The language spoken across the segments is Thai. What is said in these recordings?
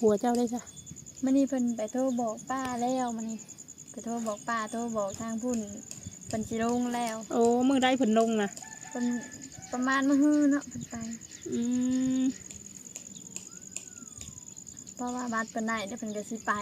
ผัวเจ้าได้จ้ะมันนี่เพิ่นไปโทรบอกป้าแล้วมันนี่ไปโทรบอกป้าโทรบอกทางพุ่นเพิ่นสิลงแล้วโอ้มือได้ผลลงนะเพิ่นประมาณมื้อฮื้อเนาะเพิ่นไปอืมเพราะว่าบัตรเพิ่นได้เดี๋ยวเพิ่นก็สิไป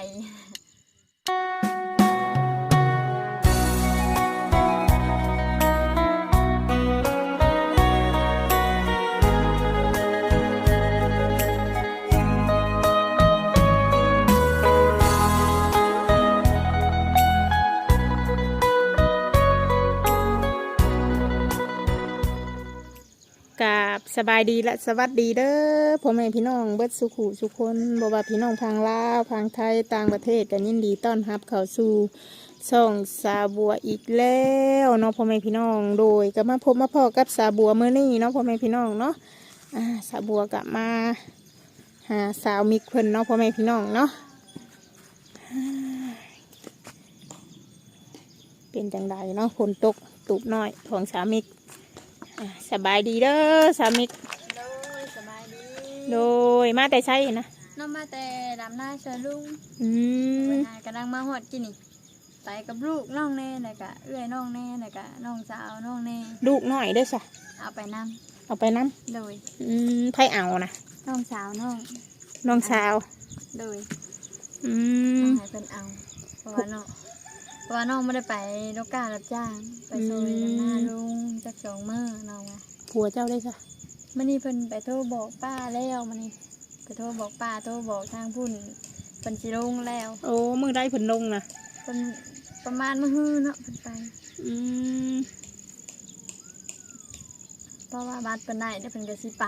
กาบสบายดีและสวัสดีเด้อพ่อแม่พี่น้องเบิดสุขุสุคนบว่าพี่น้องทางลาวทางไทยต่างประเทศกันยินดีต้อนรับเข้าสู่ช่องสาบัวอีกแล้วเนาะพ่อแม่พี่น้องโดยก็มาพบมาพอกับสาบัวเมื่อนี้เนาะพ่อแม่พี่น้องเนาะอ่าสาบัวกลับมาหาสาวมิกเพิ่นเนาะพ่อแม่พี่น้องเนาะเป็นจังใดเนาะฝนตกตุบน้อยของสาวมิก สบายดีเด้อสามิกโดยสบายดีโดยมาแต่ใช่นะน้องมาแต่ดำหน้าเชอลุงอืไปมหากำลังมาฮอดกินนี่ไปกับลูกน้องแน่แล้วก็เอื้อยน้องแน่แล้วก็น้องสาวน้องแน่ลูกหน่อยเด้อสะเอาไปนํเอาไปน้โดยำอืมไพ่เอานะน้องสาวน้องน้องสาวโดยอืน้มองให้เพิ่นเอาเพราะว่าน้อง เพราะว่าน้องไม่ได้ไปโลการับจ้าง ไปซอยดำหน้าลุงจักสองมื้อน้องว่าผัวเจ้าได้สะมันนี่เพิ่นไปโทรบอกป้าแล้วมันนี่ไปโทรบอกป้าโทรบอกทางพุ่นเพิ่นสิลงแล้วโอ้มือได้ผลลงนะเพิ่นประมาณมื้อฮื้อเนาะเพิ่นไป อืมเพราะว่าบัตรเพิ่นได้เดี๋ยวเพิ่นก็สิไป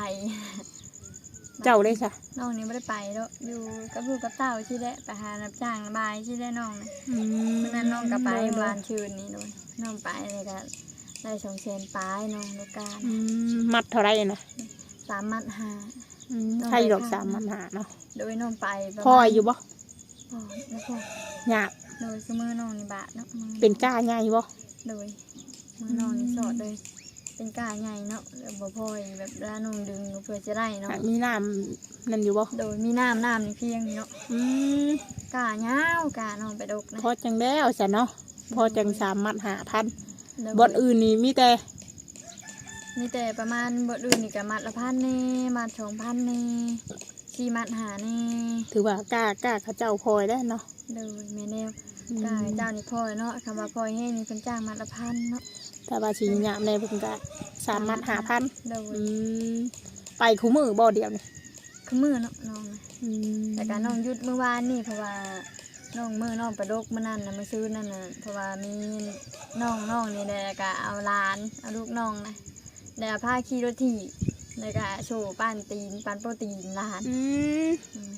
เจ้าได้สะน้องนี่ไม่ได้ไปแล้วอยู่กับลูกกับเต้าที่ได้ไปหารับจ้างระบายที่ได้น้องนะอืมเมื่อนั้นน้องก็ไปวานชื่นนี่โดยน้องไปเลยก็ได้สองแสนปลายน้องลูกกาอืมมัดเท่าไรนะสามมัดหา อืมไทยดอกสามมันหาเนาะโดยน้องไปประมาณพ่ออยู่บ่พ่อแล้วพ่อหยาบโดยคือมือน้องนี่บาทเนาะมือเป็นก้าใหญ่บ่โดยมือน้องนี่สอดเลย เป็นก้าใหญ่เนาะแล้วบ่พ่อยแบบเวลาน้องดึงเพื่อจะได้เนาะหากมีน้ำนั่นอยู่บ่โดยมีน้ำน้ำนี่เพียงเนาะอืมก้าเงาวก้าน้องไปดกนะพอจังแล้วสะเนาะพอจังสามมัดหาพันโดยบอนอื่นนี่มีแต่ มีแต่ประมาณบทอื่นนี่ก็มัดละพันแนี่มัดสองพันแนี่สี่มัดหาแนี่ถือว่ากล้ากล้าเขาเจ้าพลอยได้เนาะโดยแม่แนวอืมกายเจ้านี่พลอยเนาะคำว่าพลอยให้นี่เป็นจ้างมัดละพันเนาะ ถ้าว่าชิญะในเพิ่นก็สามมัดหาพันโดยอืมไปคู่มือบ่เดียวนี่คือมือเนาะน้องนะอืมแต่การน้องหยุดเมื่อวานนี่เพราะว่าน้องมือน้องประดกเมื่อนั่นนะมาซื้อนั่นน่ะเพราะว่ามีน้องน้องนี่แหละก็เอาหลานเอาลูกน้องนะเดี๋ยวพาขี่รถถีบแล้วก็โชว์ปั้นตีนปั้นโปรตีนหลานอืมอืม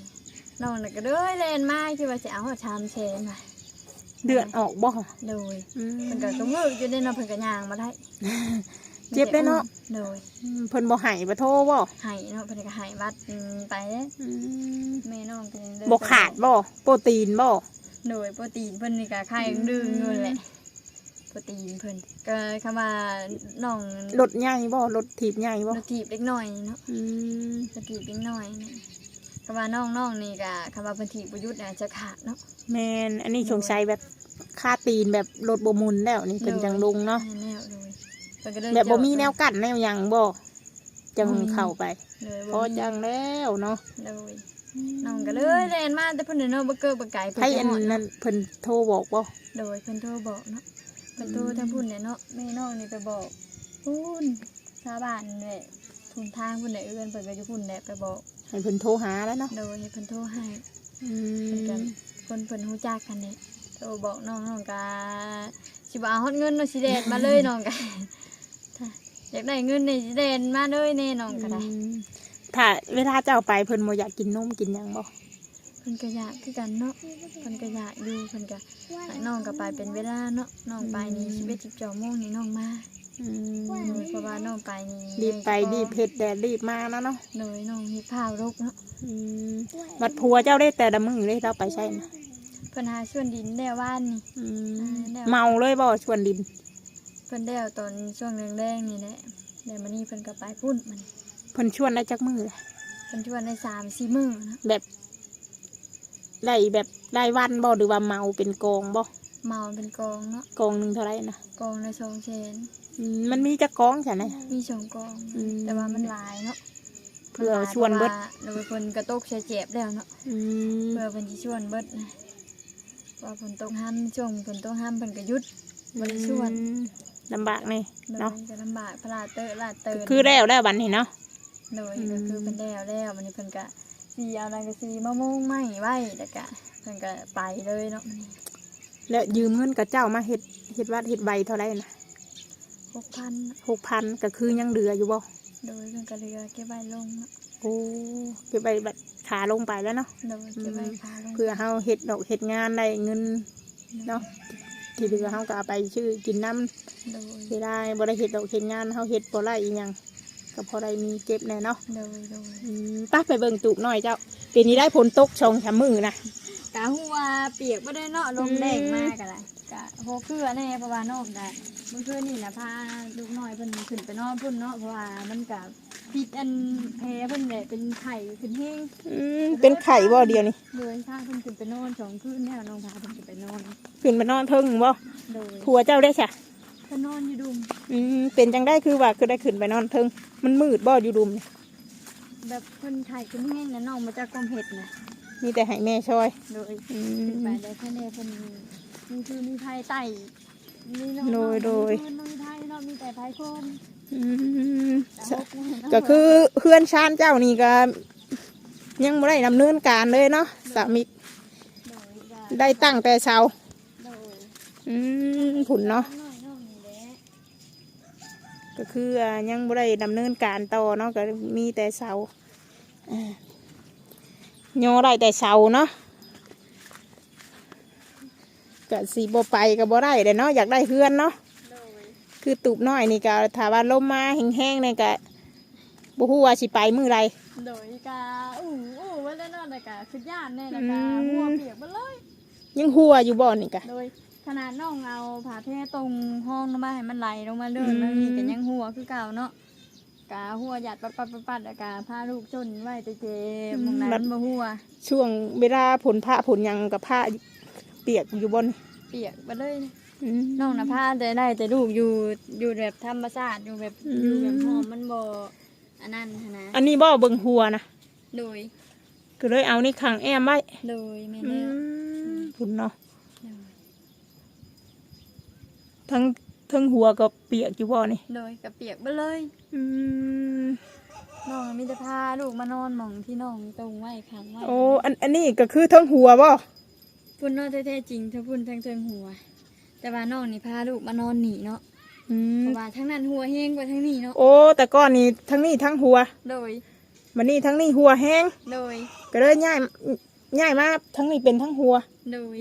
น้องน่ะก็เด้ยเล่นมากคิดว่าจะเอาหัวชามเชนไป เดือดออกบ่โดยอืมเพิ่นก็กำมืออยู่ได้เนาะเพิ่นก็ย่างมาได้เจ็บได้เนาะโดยอืมเพิ่นบ่ให้บ่โทรบ่ไห้เนาะเพิ่นก็ไห้วัดอืมไปเด้อืมแม่น้องเพิ่นเนบ่ขาดบ่โปรตีนบ่ โดยโปรตีนเพิ่นนี่ก็ไข่ดื้ออยู่แหละโปรตีนเพิ่นก็คำว่าน้องรถใหญ่บ่รถถีบใหญ่บ่รถถีบเล็กน้อยเนาะอืมรถถีบเล็กน้อยเนี่ย คำว่าน้องน้องนี่ก็คำว่าเพิ่นถีบบ่หยุดน่ะจะขาดเนาะแม่นอันนี้สงสัยแบบค่าตีนแบบรถบ่หมุนแล้วนี่เพิ่นจังลงเนาะแนวโดยเพิ่นก็เดินแบบบ่มีจอดแนวกั้นแนวหยังบ่จังบ่มีเข้าไปเลยพอจังแล้วเนาะโดยน้องก็เลยเล่นมาแต่เพิ่นเนาะบ่เกิดบ่ไก่เพิ่นให้ไปอันฮอดนั้นเพิ่นโทรบอกบ่โดยเพิ่นโทรบอกเนาะเพิ่นโทรทางพุ่นเนี่ยเนาะแม่น้องนี่ไปบอกพุ่นชาวบ้านนี่ทุนทางพุ่นเนี่ยเอื้อนเพิ่นก็อยู่พุ่นแหละไปบอก ให้เพิ่นโทรหาแล้วเนาะโดยให้เพิ่นโทรให้อืเพิ่นก็มคนเพิ่นฮู้จักกันนี่โทรบอกน้องน้องก็สิบ่เอาฮอดเงินเนาะสิเดนมาเลยน้องก็ถ้าอยากได้เงินนี่สิเดนมาเลยแน่น้องก็ได้ อืมถ้าเวลาเจ้าไปเพิ่นบ่อยากกินนมกินหยังบ่เพิ่นก็อยากคือกันเนาะเพิ่นก็อยากอยู่เพิ่นก็ให้น้องก็ไปเป็นเวลาเนาะน้องไปนี่11 12โมงนี่น้องมา อืมโดยเพราะว่าน้องไปนี่รีบไปรีบเฮ็ดแดดรีบมานะเนาะโดยน้องเฮ็ดข้าวรกเนาะอืมบัดผัวเจ้าได้แต่ละมื้อเลยเราไปใช่นะเพิ่นหาส่วนดินแล้วว่านนี่อืมอ่าแล้วเมาเลยบ่ชวนดินเพิ่นแล้วตอนช่วงแรงๆนี่แหละเดี๋ยวมื้อนี้เพิ่นก็ไปพุ่นมันเพิ่นชวนได้จักมื้อเลยเพิ่นชวนได้3 4มื้อเนาะแบบได้แบบได้วันบ่หรือว่าเมาเป็นกองบ่ เมาเป็นกองเนาะกองหนึ่งเท่าไหรนะกองในสองเชนอืมมันมีจะกองใช่ไหม มีสองกอง อืม แต่ว่ามันหลายเนาะเพื่อชวนเบิดเราเป็นคนกระตกใช้เจ็บแล้วเนาะอืมเพื่อเป็นที่ชวนเบิดนะว่าฝนตกห้ามช่วงฝนตกห้ามเป็นกระยุดบริชวนอืมลำบากนี่ โดเนาะยจะลำบากพลาดเตอลาดเตอคือแล้วแล้วบันนี้เนาะ โดยอืมก็คือเป็นแล้วแล้วมันนี่เพิ่นกะสีเอานางกะสีมะม่วงไหม้ไว้แต่กะเพิ่นกะไปเลยเนาะมัน แล้วยืมเงินกับเจ้ามาเฮ็ดเฮ็ดวัดเฮ็ดใบเท่าไหรนะหกพันหกพันก็คือยังเหลืออยู่บ่โดยเพิ่นกะเรือเก็บไว้ลงเนาะโอ้เก็บใบแบบขาลงไปแล้วเนาะโดยเก็บไว้พาลงเพื่อเฮาเฮ็ดดอกเฮ็ดงานได้เงินเนาะที่เหลือเฮาก็เอาไปชื่อกินน้ำโดยเสียดายบ่ได้เฮ็ดดอกเฮ็ดงานเฮาเฮ็ดบ่ได้อีหยังก็พอได้มีเก็บแน่เนาะโดยโดยอืมไป้าไปเบิ่งตูบหน่อยเจ้าปีนี้ได้ผลตกชงชำมือนะ กะหัวเปียกบ่ได้เนาะลมแดงมากกะล่ะกะโหคือแน่เพราะว่านอกได้เมื่อคืนนี่น่ะพาลูกน้อยเพิ่นขึ้นไปนอนพุ่นเนาะเพราะว่ามันกะพิษอันแพ้เพิ่นเนี่ยเป็นไข้ขึ้นแห้งอืมเป็นไข่บ่เดียวนี่เดินทางเพิ่นขึ้นไปนอนสองคืนแล้วน้องพาเพิ่นขึ้นไปนอนขึ้นมานอนเทิงบ่โดยผัวเจ้าได้ซะเพิ่นนอนอยู่ดุมอืมเป็นจังได้คือว่าคือได้ขึ้นไปนอนเทิงมันมืดบ่อยู่ดุมนี่แบบเพิ่นไข้ขึ้นแห้งนะน้องมาจากกรมเห็ดนะ มีแต่ให้แม่ช่วย โดยอืขึ้นมไปได้แค่นี้เพิ่นมีคือมีไผ่ไต่มีน้องโดยโดย มีน้องมีไผ่เนาะมีแต่ไผ่โคนอืมแต่หกเนี่ยเนาะก็คือเพื่อนชานเจ้านี่ก็ยังบ่ได้ดำเนินการเลยเนาะสามีโดยจ้ะได้ตั้งแต่เช้าโดยอืมผุนเนาะ น้อยน้องนี่แหละก็คืออ่ายังบ่ได้ดำเนินการต่อเนาะก็มีแต่เสาอ่าโยอได้แต่เสาเนาะก็สีบ่ไปก็บ่ได้เด้เนาะอยากได้เพื่อนเนาะโดยคือตูบน้อยนี่ก็ถ้าว่าลมมาแห้งๆนี่ก็บ่ฮู้ว่าสิไปมื้อใดโดยกาอู้อู้ไว้แล้วเนาะแต่กะคือย่านแน่นะกะอืมหัวเปียกไปเลย ยังหัวอยู่บ่นี่ก็โดยขนาดน้องเอาผ่าแพร่ตรงห้องลงมาให้มันไหลลงมาเลยอืมมันมีแต่ยังหัวคือเก่าเนาะ กาหัวหยัดปัดปัดปัดปัดแล้วกาพาลูกจนไว้แต่เจมมองนั้นมาหัว ช่วงเวลาผลพระผลหยังกับผ้าเปียกอยู่บ่นี่เปียกไปเลยอืม น้องนะพาแต่ได้แต่ลูกอยู่อยู่แบบธรรมชาติอยู่แบบอืม อยู่แบบหอมมันบ่อันนั้นหั้นนะอันนี้บ่เบิ่งหัวนะโดยก็เลยเอานี่ขังแอมไว้โดยแม่อืแน่มผุนเนาะ โดยทั้ง ทั้งหัวก็เปียกอยู่บ่นี่โดยกับเปียกไปเลยอืมน้องมีแต่พาลูกมานอนหมองที่น้องตรงไว้ขังไว้โอ้อันอันนี้ก็คือทั้งหัวบ่พุ่นเนอแท้ๆจริงถ้าพุ่นทั้งเทิงหัว แต่ว่าน้องนี่พาลูกมานอนหนีเนาะอืมเพราะว่าทั้งนั้นหัวแห้งกว่าทั้งนี้เนาะโอ้แต่ก้อนนี้ทั้งนี้ทั้งหัวโดยมันนี่ทั้งนี้หัวแห้งโดยก็เลยง่ายง่ายมากทั้งนี้เป็นทั้งหัวโดย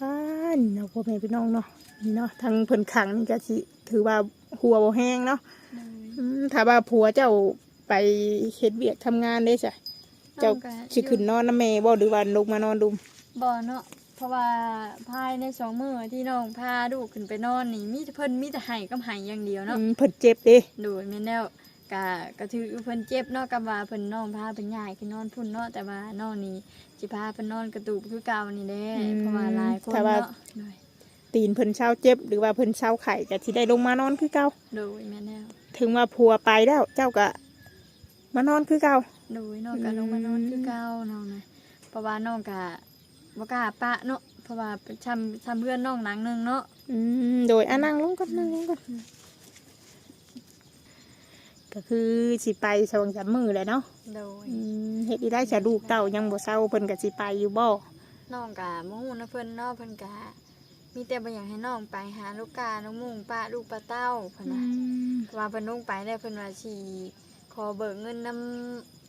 ป้านเนาะพ่อแม่พี่น้องเนาะนี่ เนาะทั้งเพิ่นขังนี่ก็สิถือว่าหัวบ่แห้งเนาะโดยอืมถ้าว่าผัวเจ้าไปเฮ็ดเวียกทำงานได้จ้ะเจ้าน้องก็สิขึ้นนอนน้ำแม่บ่หรือว่าลงมานอนดุมบ่เนาะเพราะว่าภายในสองมื้อที่น้องพาลูกขึ้นไปนอนนี่มีแต่เพิ่นมีแต่ไห้กับไห้อย่างเดียวเนาะอืมเพิ่นเจ็บเด้โดยแม่นแล้วกะกะถือเพิ่นเจ็บเนาะกับว่าเพิ่นน้องพาเพิ่นย้ายขึ้นนอนพุ่นเนาะแต่ว่าน้องนี่สิพาเพิ่นนอนกระตูบคือเก่านี่แหละเพราะว่าหลายคนถ้าว่าเนาะโดย ตีนเพิ่นเช้าเจ็บ หรือว่าเพิ่นเช้าไข่ก็สิได้ลงมานอนคือเก่าโดยแม่นแล้วถึงว่าผัวไปแล้วเจ้าก็มานอนคือเก่าโดยน้องก็ลงมานอนคือเก่าน้องนะเพราะว่าน้องก็บ่กล้าปะเนาะเพราะว่าเป็นทำทำเพื่อนน้องหลังหนึงเนาะอืมโดยอะนั่งลงก่อนนั่งลงก่อนก็คือสิไปสองสามมื้อแหละเนาะโดยอืมเฮ็ดอีได้จะลูกเต้ายังบ่เศร้าเพิ่นก็สิไปอยู่บ่น้องกะมหูนะเพิ่นเนาะเพิ่นกะ มีแต่บ่อยากให้น้องไปหาลูกกาน้องมุงป้าลูกป้าเต้าเพิ่นอืน่ะมว่าเพิ่นลงไปได้วเพิ่นว่าสิขอเบิกเงินน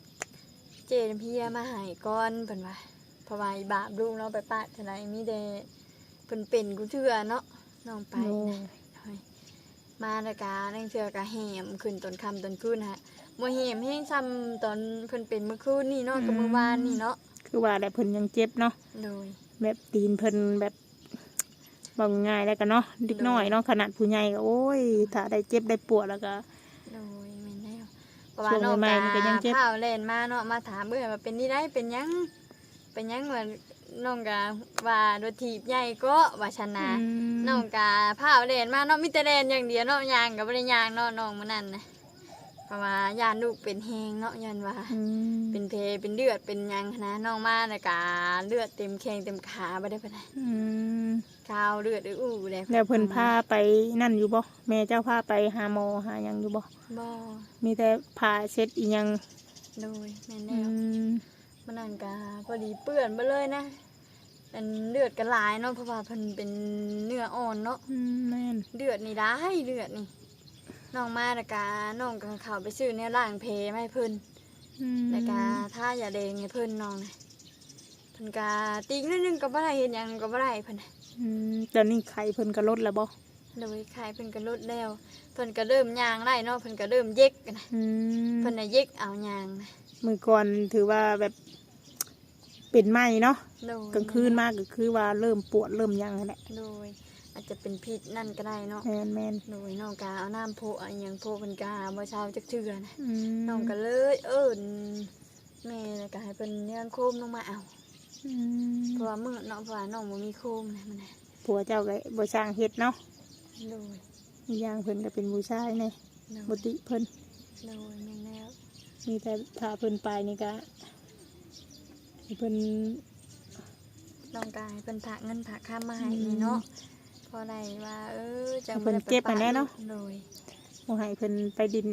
ำเจน้ำพี่มาให้ก่อนเพิ่นว่าเพราะว่าอีบาปลูกเนาะไปปะเท่าไหร่มีแต่เพิ่นเป็นกูเทื่อเนาะน้องไปโอ้นะโอ้ยมาแล้วกะนั่งเทื่อกะแหมขึ้นตอนค่ำตอนคืนฮะบ่แหมแห้งซ้ำตอนเพิ่นเป็นเมื่อคืนนี่เนาะกับเมื่อวานนี่เนาะคือว่าแต่เพิ่นยังเจ็บเนาะโดย แบบตีนเพิ่นแบบ บอกง่ายแล้วกันเนาะเด็กน้อยเนาะขนาดผู้ใหญ่ก็โอ้ยถ้าได้เจ็บได้ปวดแล้วก็ โดยแม่นแล้วเพราะว่าช่วงน้องใหม่ๆมันก็ยังเจ็บ ข้าวเล่นมาเนาะมาถามเบื่อว่าเป็นนี่ได้เป็นหยังเป็นหยังเหมือนน้องก็ว่ารถถีบใหญ่ก็ว่าชนะน้องกาพาเล่นมาน้องมิแต่เล่นอย่างเดียวเนาะยางกับบ่ได้ยางเนาะน้องมันนั่นนะเพราะว่ายานลูกเป็นแหงเนาะยันว่า อืมเป็นเพเป็นเลือดเป็นหยังหั้นนะน้องมาแล้วกาเลือดเต็มแข้งเต็มขาบ่ได้ปานใด อืม ขาวเลือดอู้เลยแล้วเพิ่นพาไปนั่นอยู่บ่แม่เจ้าพาไปหาหมอหาหยังอยู่บ่บ่มีแต่ผ่าเช็ดอีหยังโดยแม่นอืแล้วมมันนั่นกาพอดีเปื้อนไปเลยนะเป็นเลือดกระลายเนาะเพราะว่าเพิ่นเป็นเนื้ออ่อนเนาะ อืมแม่นเลือดนี่ได้เลือดนี่น้องมาแล้วกาน้องก็เข้าไปซื้อแนวล้างเพมาให้เพิ่นอืมแล้วก็ถ้าอย่าแดงให้เพิ่นน้องนะ เพิ่นก็ติ๊กนิดนึงก็บ่ได้เฮ็ดหยังก็บ่ได้เพิ่นน่ะอืมตอนนี้ไข้เพิ่นก็ลดแล้วบ่โดยขายเพิ่นก็ลดแล้วเพิ่นก็เริ่มย่างได้เนาะเพิ่นก็เริ่มเย็กนะอืมเพิ่นน่ะเย็กเอาย่างนะมือก่อนถือว่าแบบเป็นไหมเนาะโดยกลางคืนมากก็คือว่าเริ่มปวดเริ่มหยังนั่นแหละโดยอาจจะเป็นพิษนั่นก็ได้เนาะแม่นแม่นโดยน้องกาเอาน้ำโพอะหยังโพเพิ่นก็หาบ่เช้าจักเทื่อนะอืมน้องก็เลยเอิ้นแม่แล้วก็ให้เพิ่นย่างโคมลงมาเอาอืม เพราะว่ามื้อเนาะเพราะว่าน้องบ่มีโคมนะมันน่ะผัวเจ้าก็บ่สร้างเฮ็ดเนาะโดยอีกอย่างเพิ่นก็เป็นผู้ชายนี่โดยบ่ติเพิ่นโดยแม่นแล้วมีแต่ถ้าเพิ่นไปนี่ก็ให้เพิ่นน้องกายเพิ่นถักเงินถักค่ามาให้นี่เนาะพอได้ว่าเออจังเพิ่นเก็บมาแน่เนาะ โดยบ่ให้เพิ่นไปดิน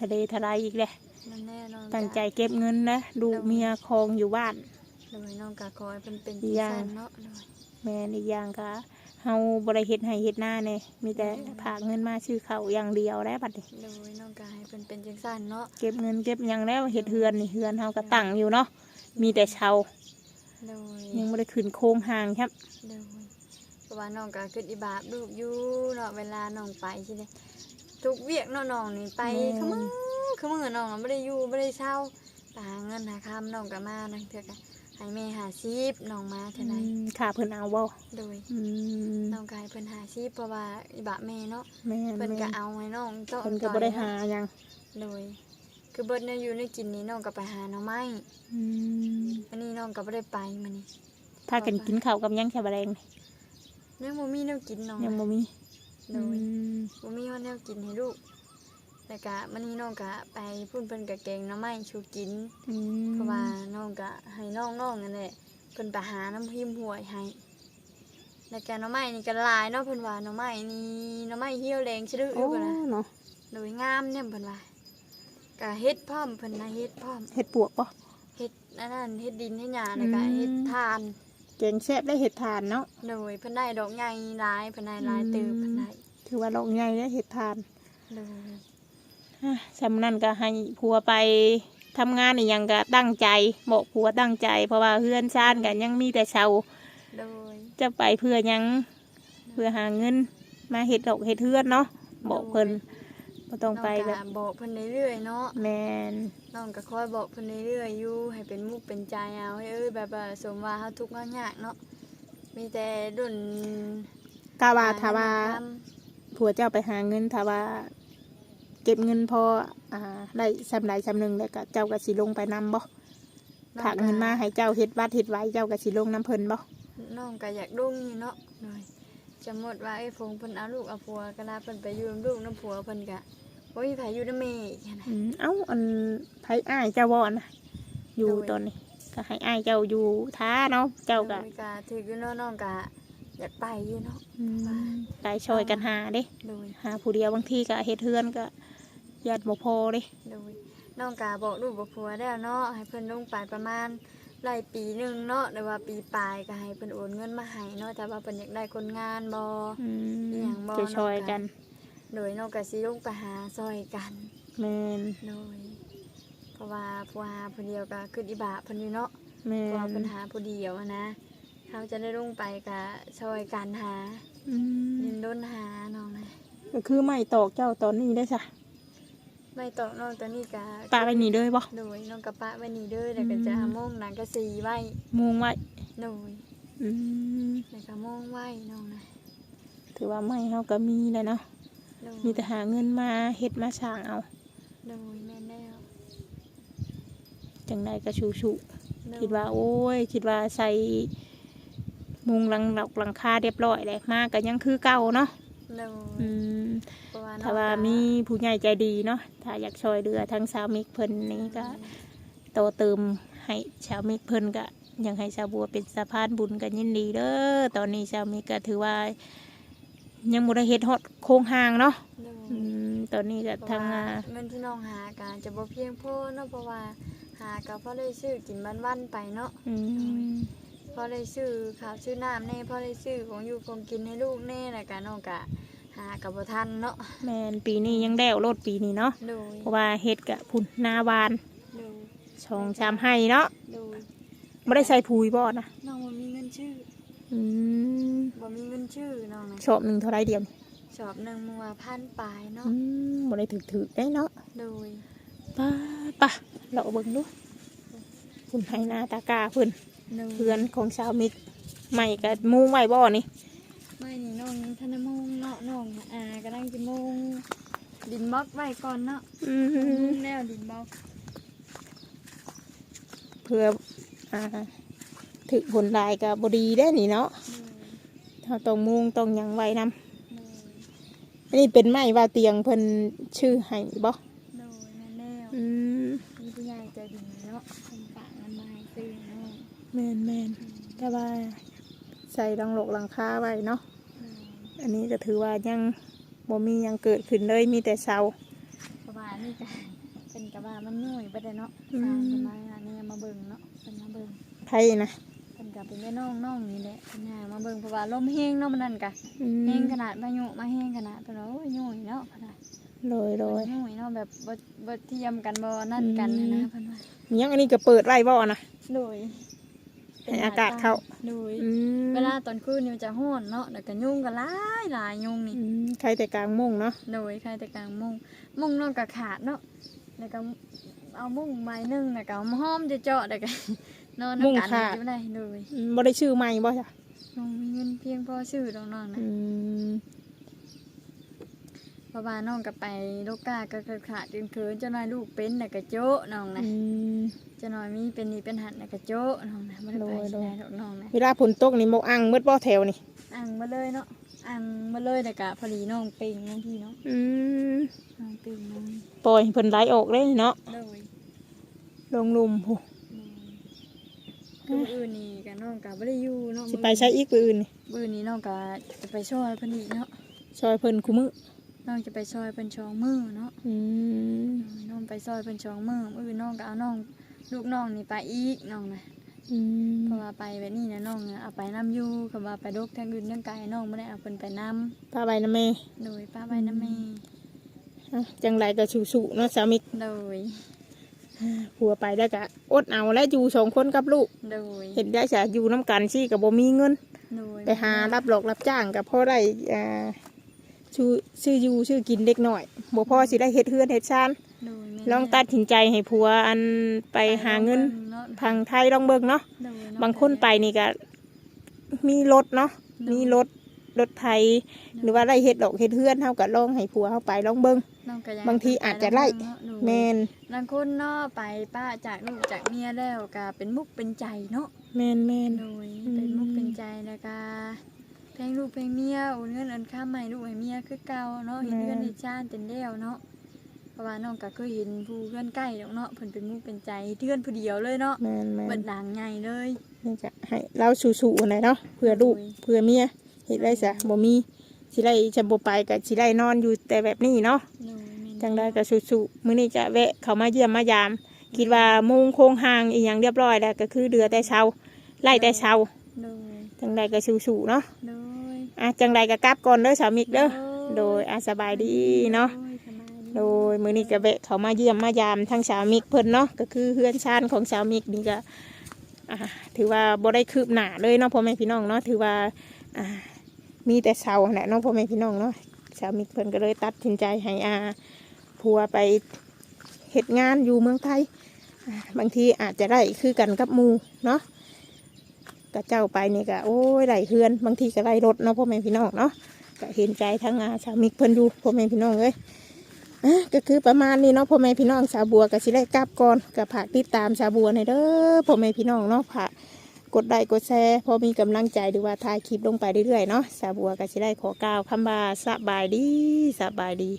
ทะเลทลายอีกแหละมันแน่นอนตั้งใจเก็บเงินนะดูเมียคองอยู่บ้าน โดยน้องกาคอยเพิ่นเป็นอีที่กอย่างสั้นเนาะโดยแม่นอีกอย่างก็เฮาบ่ได้เฮ็ดให้เฮ็ดหน้าแน่มีแต่ผากเงินมาซื้อข้าวอย่างเดียวแล้วบัดนี้โดยน้องกายเพิ่นเป็นจังสั้นเนาะเก็บเงินเก็บหยังแล้วเฮ็ดเฮือนนี่เฮือนเฮาก็ตั้งอยู่เนาะมีแต่เชาโดยยังบ่ได้ขึ้นโครงหางครับโดยเพราะว่าน้องกาขึ้นอีบาบลูกอยู่เนาะเวลาน้องไปใช่ไหมทุกเวียกเนาะน้องนี่ไปแม่ขมือขมือน้องไม่ได้อยู่ไม่ได้เช่าไปหาเงินหาคำน้องก็มานั่งเถอะกะ ให้แม่หาชีพน้องมาเท่าไหร่อืมค่าเพิ่นเอาบ่โดยอืมน้องกายเพิ่นหาชีพเพราะว่าอีบะแม่เนาะแม่นเพิ่นแม่ก็นเอาให้น้องเจาะเพิ่นก็บ่ได้หาหยังโดย คือเบิดเนี่ยอยู่ในกินนี้น้องก็ไปหาหน่อไม้อืมอันนี้น้องก็บ่ได้ไปมื้อนี้พากันกินข้าวกับหยังแค่บ่แรงนี่ยังบ่มีแนวกินน้องยังบ่มีโดอืยมบ่มีว่าแนวกินให้ลูก แล้วก็มื้อนี้น้องก็ไปพุ่นเพิ่นก็แกงหน่อไม้ชูกิน อืมเพราะว่าน้องก็ให้น้องๆนั่นแหละเพิ่นไปหาน้ำพิมพ์หวยให้แล้วก็หน่อไม้นี่ก็หลายเนาะเพิ่นว่าหน่อไม้นี่หน่อไม้เหี่ยวแดงชื่อโอ้อยู่พุ่นน่ะเนาะโดยงามเนี่ยเพิ่นว่าก็เฮ็ดพร้อมเพิ่นนะเฮ็ดพร้อมเฮ็ดปวกบ่เฮ็ดอันนั้นเฮ็ดดินเฮ็ดหญ้าแล้วก็อืม เฮ็ดทานแกงแซ่บได้เห็ดทานเนาะ โดยเพิ่นได้ดอกใหญ่หลายเพิ่นได้หลายเติบอืม เพิ่นได้ถือว่าลงใหญ่ได้เห็ดทาน โดยอะ สำนั้นก็ให้ผัวไปทำงานอีหยังก็ตั้งใจบอกผัวตั้งใจ เพราะว่าเฮือนซ่านกันยังมีแต่เชาโดยจะไปเพื่อหยังเพื่อหาเงิน มาเห็ดดอกเห็ดเฮือนเนาะบอกเพิ่นบ่ต้องไปแบน้อบงก็บอกเพิ่นเรื่อยๆเนาะแมนน้องก็คอยบอกเพิ่นเรื่อยๆอยู่ให้เป็นมุกเป็นใจเอาให้เอ้ยแบบว่าสมว่าเฮาทุกข์เฮายากเนาะมีแต่ดุนกาว่าถ้าว่าทผัวเจ้าไปหาเงินถ้าว่า เก็บเงินพออ่าได้สำไรสำหนึ่งแล้วก็เจ้าก็สิลงไปนำบ่ำฝากเงินมาให้เจ้าเฮ็ดวัดเฮ็ดไว้เจ้าก็สิลงน้ำเพิ่นบ่น้องก็อยากดุ้งอยู่เนาะหน่อยจะหมดว่าไอ้ฟงเพิ่นเอาลูกเอาผัวก็ลาเพิ่นไปอยู่นำลูกนำผัวเพิ่นก็บ่มีไผอยู่นำแม่อีกหั้นน่ะอืมเอ้าอันไผอ้ายเจ้าบ่นะอยู่โดยตอนนี้ก็ให้อ้ายเจ้าอยู่ท้าเนาะเจ้าก็โดยก็ถืออยู่เนาะน้องก็อยากไปอยู่เนาะอืมกายช่วยกันหาเด้โดยหาผู้เดียวบางทีก็เฮ็ดเฮือนก็ ญาติบ่พอเด้โดยน้องกาบอกลูกบอกผัวแล้วเนาะให้เพิ่นลงไปประมาณไล่ปีหนึงเนาะหรือว่าปีปลายก็ให้เพิ่นโอนเงินมาให้เนาะแต่ว่าเพิ่นอยากได้คนงานบ่อืมอหย่างบ่จะช่วยกันโดยน้องก็สิลงไปหาซอยกันแม่นโดยเพราะว่าผู้หาผู้เดียวก็คืออีบาเพิ่นอยู่เนาะแม่เพราะว่านเพิ่นหาผู้เดียวอะนะเขาจะได้ลงไปก็ช่วยกันหาอืมดินด้นหาน้องนะก็คือไม่ตอกเจ้าตอนนี้ได้ซะ ไม่ต้องน้องตอนนี้ก็ปาไปนี่เลยบ่โดยน้องกะปะไว้นี่เด้อแล้วก็จะอืมโมงหนังก็สีไว้มุงไว้โดยอืมแล้วก็โมงไว้น้องนะถือว่าไม่เฮาก็มีแหล้วเนาะโดยมีแต่หาเงินมาเฮ็ดมาสร้างเอา โดยแม่นแล้วจังใดก็ชูชูคิดว่าโอ้ย คิดว่าใส่มุงหลังหลักหลังคาเรียบร้อยเลยมากก็ยังคือเก่าเนาะโดยอืมเพระน้อง ถ้าว่ามีผู้ใหญ่ใจดีเนาะถ้าอยากช่วยเหลือทั้งสาวมิกเพิ่นนี่ก็โตเติมให้ชาวมิกเพิ่นก็อยังให้ชาวบัวเป็นสะพานบุญกันยินดีเด้อตอนนี้ชาวมิกก็ถือว่า ยังบ่ได้เฮ็ดฮอดโครงหางเนาะโดยอืมตอนนี้ก็เพทาราะงว่าอ่าเงินที่น้องหาการจะบ่เพียงพอเนาะเพราะว่าหาก็พอได้ซื้อกินวันๆไปเนาะอืมพอได้ซื้อข้าวซื้อน้ำแน่พอได้ซื้อของอยู่ของกินให้ลูกแน่แล้วก็น้องก็ หากับบ่ทันเนาะแม่นปีนี้ยังแล้วรถปีนี้เนาะโดยเพราะว่าเฮ็ดกะพุ่นหน้าวานโดยสองสามให้เนาะโดยไม่ได้ใส่ปุ๋ยบ่นะน้องบ่มีเงินชื่ออืมบ่มีเงินชื่อน้องนะชอบหนึ่งเท่าไรเดียวนี่ชอบหนึงมัวพันปลายเนาะอืมบ่ได้ถึกถึกๆได้เนาะโดยป้าป่ะเราเบิ่งดูคุณให้หน้าตากาเพิ่นโดยเพื่อนของชาวมิตรใหม่กับมุงไว้บ่นี่ ไม่นี่น้องธนมงเนาะน้องอ่ากำลังจะมงดินบล็อกไว้ก่อนเนาะอืมุมงแนวดินบล็อกเพื่ออ่าถึกผลลายกับบดีได้นี่เนาะโดยเราต้องมุงต้องหยังไว้นำโดยอันนี้เป็นไม้ว่าเตียงเพิ่นชื่อให้บ่โดยแม่นแล้วอืมมีผู้ใหญ่ใจดีเนาะคนฝากเงินมาให้ซื้อเนาะแม่นแม่นแต่ว่า ใส่รังโลกหลังคาไว้เนาะอืมอันนี้ก็ถือว่ายังบ่มีหยังเกิดขึ้นเลยมีแต่เสาเพราะว่านี่ก็เป็นกระบามันนุ่ยไปเลยเนาะอืมสร้างขึ้นมาอันนี้มาเบิ่งเนาะเป็นมาเบิ่งไผนะเป็นกับเป็นแม่น้องน้องนี่แหละเป็นย่ามาเบิ่งเพราะว่าลมแห้งเนาะมันนั่นกะอืมแห้งขนาดพายุมาแห้งขนาดเพิ่นว่าโอ้ยยุ่ยเนาะเพิ่นว่าโดยโดยยุ่ยเนาะแบบบ่บ่เทียมกันบ่นั่นกันอืมนะเพิ่นว่ายังอันนี้ก็เปิดไว้บ่นะโดย ให้อากาศเข้าโดยอืมเวลาตอนคืนนี่มันจะร้อนเนาะแล้วก็ยุงก็หลายหลายยุงนี่อืมใครแต่กลางมุ้งเนาะโดยใครแต่กลางมุงมุงนอนก็ขาดเนาะแล้วก็เอามุงไม้หนึงแล้วก็เอามาห้อมจะเจาะแล้วก็ นอนนำกันอยู่ได้โดยอืมบ่ได้ชื่อใหม่บ่จ้ะน้องมีเงินเพียงพอซื้อดอกน้องนะ อืม เพราะว่าน้องก็ไปโลกาก็ขาดจนเคินเจ้าน้อยลูกเป็นแล้วก็โจะน้องนะอืมเจ้าน้อยมีเป็นนี่เป็นหันแล้วก็โจะน้องนะบ่ได้ไปโดใช่ยดอกน้องนะเวลาฝนตกนี่หมกอังมืดบ่แถวนี่อ่างมาเลยเนาะอ่างมาเลยแล้วก็พอดีน้องปิงน้องพี่เนาะอืมน้องปิงน้องปล่อยให้เพิ่นไหลออกเลยเนาะโดยลงลุมโหคือมื้ออื่นนี่กับน้องกับไม่ได้อยู่เนาะสิไปใช้อีกปืนนี่มื้ออื่นนี่น้องก็จะไปช่วยเพิ่นอีกเนาะช่วยเพิ่นคุมือ น้องจะไปช่วยเพิ่นชองมือเนาะอืมน้องไปช่วยเพิ่นชองมือมื้ออื่นน้องก็เอาน้องลูกน้องนี่ไปอีกน้องนะอืมเพราะว่าไปแบบนี้นะน้องน่ะเอาไปน้ำอยู่คำว่าไปดกทางอื่นทางไกลน้องไม่ได้เอาเพิ่นไปน้พาไปนะแม่ำโดยป้าไปน้ำแม่อะจังไรก็สู้ๆเนาะสามิกโดย ผัวไปแล้วก็อดเอาและอยู่สองคนกับลูก โดยเห็นได้จะอยู่น้ำกันซี่กับบ่มีเงิน โดยไปหารับหลอกรับจ้างกับพ่อได้อ่า ชื่อชื่ออยู่ชื่อกินเด็กหน่อยบ่พ่อสิได้เฮ็ดเฮือนเฮ็ดชานโดยแม่ลองตัดสินใจให้ผัวอันไปหาเงินเนาะทางไทยลองเบิ่งเนาะโดยเะบางคนไปนี่ก็มีรถเนาะมีรถรถไทย หรือว่าได้เฮ็ดดอกเฮ็ดเฮือนเฮาก็ลองให้ผัวเฮาไปลองเบิ่ง น้องก็อยกบางทีอาจจะไล่ เนาะโดยแม่นบางคนเนาะไปป้าจากลูกจากเมียแล้วก็เป็นมุกเป็นใจเนาะแม่นแม่น โดยอืมเป็นมุกเป็นใจแล้วก็ เพลงลูกเพลงเมียโอนเงินเอินข้ามใหม่ลูกให้เมียคือเก่าเนาะเห็นเพื่อนในชาติเป็นเดียวเนาะเพราะว่าน้องก็เคยเห็นผู้เพื่อนใกล้ดอกเนาะเพิ่นเป็นมุกเป็นใจเพื่อนผู้เดียวเลยเนาะแม่นแม่เบินดหลังใหญ่เลยนี่จะให้เราสู้ๆหน่อยเนาะเพื่อลูกโอ้ยเพื่อเมียเฮ็ดได้ซะบ่มีสิได้จะบ่ไปก็สิได้นอนอยู่แต่แบบนี้เนาะ โดยแม่นจังได้ก็สู้ๆมื้อนี้จะแวะเข้ามาเยี่ยมมายาม คิดว่ามุงโครงหางอีหยังเรียบร้อยแล้วก็คือเดือแต่เช้าไล่แต่เช้าโดยจังได้ก็สู้ๆเนาะโดย อะจังได้ก็กลับก่อนเด้อสามิกเด้อโดยอะสบายดีเนาะโดยสบายดีโดยมื้อนี้ก็แวะเข้ามาเยี่ยมมายามทั้งสามิกเพิ่นเนาะก็คือเฮือนชานของสามิกนี่ก็อ่าถือว่าบ่ได้คืบหน้าเลยเนาะพ่อแม่พี่น้องเนาะถือว่าอ่ามีแต่เสาแหละเนาะพ่อแม่พี่น้องเนาะสามิกเพิ่นก็เลยตัดสินใจให้อาผัวไปเฮ็ดงานอยู่เมืองไทยอ่าบางทีอาจจะได้คือกันกับหมู่เนาะ ก็เจ้าไปนี่ก็โอ้ยได้เฮือนบางทีก็ได้รถเนาะพ่อแม่พี่น้องเนาะก็เห็นใจทั้งอาสามิกเพิ่นอยู่พ่อแม่พี่น้องเอ้ยอะก็คือประมาณนี้เนาะพ่อแม่พี่น้องสาวบัวก็สิได้กลับก่อนกับผักติดตามสาวบัวในเด้อพ่อแม่พี่น้องเนาะผักกดไลค์กดแชร์พอมีกำลังใจหรือว่าถ่ายคลิปลงไปเรื่อยๆเนาะสาวบัวก็สิได้ขอกล่าวคำว่าสบายดีสบายดี